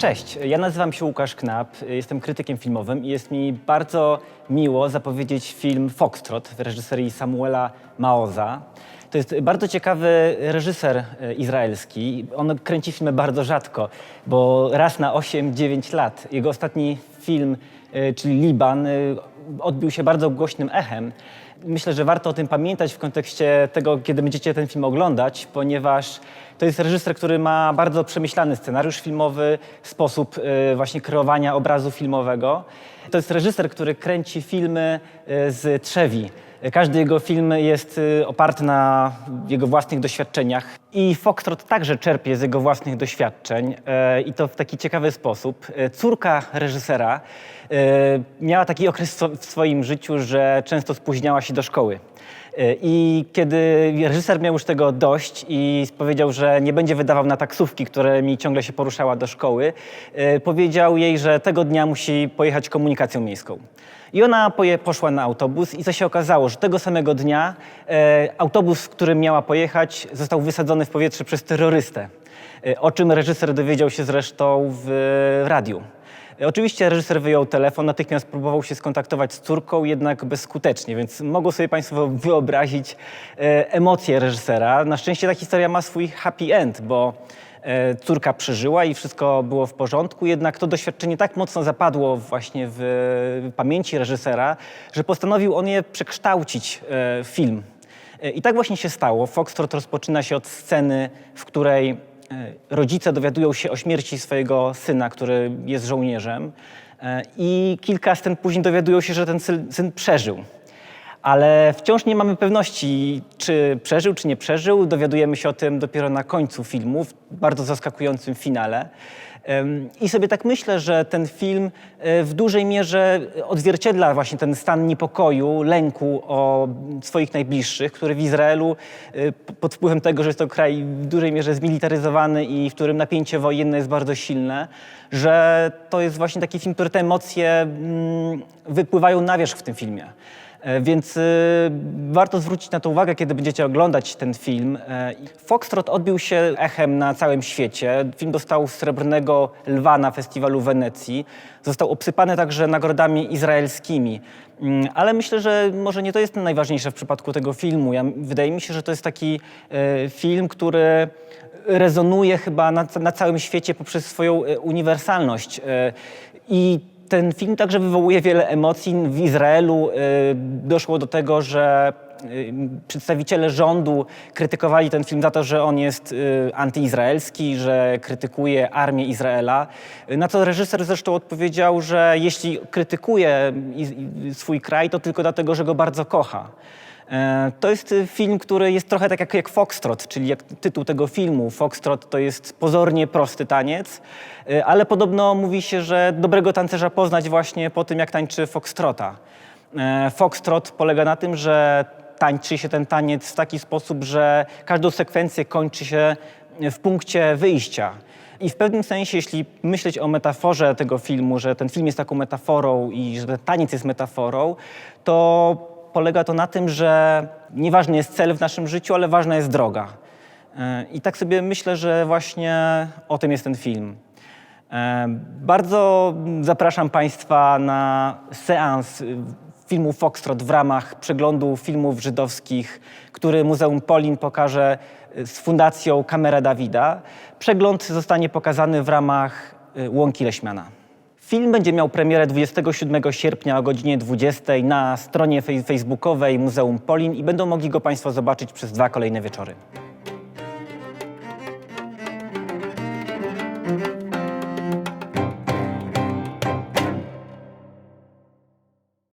Cześć, ja nazywam się Łukasz Knap, jestem krytykiem filmowym i jest mi bardzo miło zapowiedzieć film Foxtrot w reżyserii Samuela Maoza. To jest bardzo ciekawy reżyser e, izraelski. On kręci filmy bardzo rzadko, bo raz na 8-9 lat. Jego ostatni film, e, czyli Liban, e, odbił się bardzo głośnym echem. Myślę, że warto o tym pamiętać w kontekście tego, kiedy będziecie ten film oglądać, ponieważ to jest reżyser, który ma bardzo przemyślany scenariusz filmowy, sposób y, właśnie kreowania obrazu filmowego. To jest reżyser, który kręci filmy y, z trzewi. Każdy jego film jest y, oparty na jego własnych doświadczeniach i Foxtrot także czerpie z jego własnych doświadczeń i to w taki ciekawy sposób. Córka reżysera miała taki okres w swoim życiu, że często spóźniała się do szkoły. E, I kiedy reżyser miał już tego dość i powiedział, że nie będzie wydawał na taksówki, którymi ciągle się poruszała do szkoły, e, powiedział jej, że tego dnia musi pojechać komunikacją miejską. I ona poszła na autobus i co się okazało, że tego samego dnia e, autobus, którym miała pojechać, został wysadzony w powietrze przez terrorystę. O czym reżyser dowiedział się zresztą w radiu. E, Oczywiście reżyser wyjął telefon, natychmiast próbował się skontaktować z córką, jednak bezskutecznie, więc mogą sobie Państwo wyobrazić e, emocje reżysera. Na szczęście ta historia ma swój happy end, bo e, córka przeżyła i wszystko było w porządku, jednak to doświadczenie tak mocno zapadło właśnie w pamięci reżysera, że postanowił on je przekształcić e, w film. E, I tak właśnie się stało. Foxtrot rozpoczyna się od sceny, w której rodzice dowiadują się o śmierci swojego syna, który jest żołnierzem e, i kilka scen później dowiadują się, że ten syn przeżył. Ale wciąż nie mamy pewności, czy przeżył, czy nie przeżył. Dowiadujemy się o tym dopiero na końcu filmu, w bardzo zaskakującym finale. I sobie tak myślę, że ten film e, w dużej mierze odzwierciedla właśnie ten stan niepokoju, lęku o swoich najbliższych, który w Izraelu e, pod wpływem tego, że jest to kraj w dużej mierze zmilitaryzowany i w którym napięcie wojenne jest bardzo silne, że to jest właśnie taki film, który te emocje mm, wypływają na wierzch w tym filmie. E, Więc y, warto zwrócić na to uwagę, kiedy będziecie oglądać ten film. E, Foxtrot odbił się echem na całym świecie. Film dostał srebrnego lwa na festiwalu w Wenecji. Został obsypany także nagrodami izraelskimi. Mm, Ale myślę, że może nie to jest najważniejsze w przypadku tego filmu. Ja, wydaje mi się, że to jest taki e, film, który rezonuje chyba na, na całym świecie poprzez swoją uniwersalność. I ten film także wywołuje wiele emocji. W Izraelu y, doszło do tego, że przedstawiciele rządu krytykowali ten film za to, że on jest y, antyizraelski, że krytykuje armię Izraela. Y, Na co reżyser zresztą odpowiedział, że jeśli krytykuje swój kraj, to tylko dlatego, że go bardzo kocha. E, To jest y, film, który jest trochę tak jak, jak Foxtrot, czyli jak tytuł tego filmu. Foxtrot to jest pozornie prosty taniec, y, ale podobno mówi się, że dobrego tancerza poznać właśnie po tym, jak tańczy Foxtrota. E, Foxtrot polega na tym, że tańczy się ten taniec w taki sposób, że każdą sekwencję kończy się w punkcie wyjścia. I w pewnym sensie, jeśli myśleć o metaforze tego filmu, że ten film jest taką metaforą i że ten taniec jest metaforą, to polega to na tym, że nieważny jest cel w naszym życiu, ale ważna jest droga. E, I tak sobie myślę, że właśnie o tym jest ten film. E, Bardzo zapraszam Państwa na seans filmu Foxtrot w ramach przeglądu filmów żydowskich, który Muzeum Polin pokaże y, z Fundacją Kamera Dawida. Przegląd zostanie pokazany w ramach y, Łąki Leśmiana. Film będzie miał premierę 27 sierpnia o godzinie 20 na stronie facebookowej Muzeum Polin i będą mogli go Państwo zobaczyć przez dwa kolejne wieczory.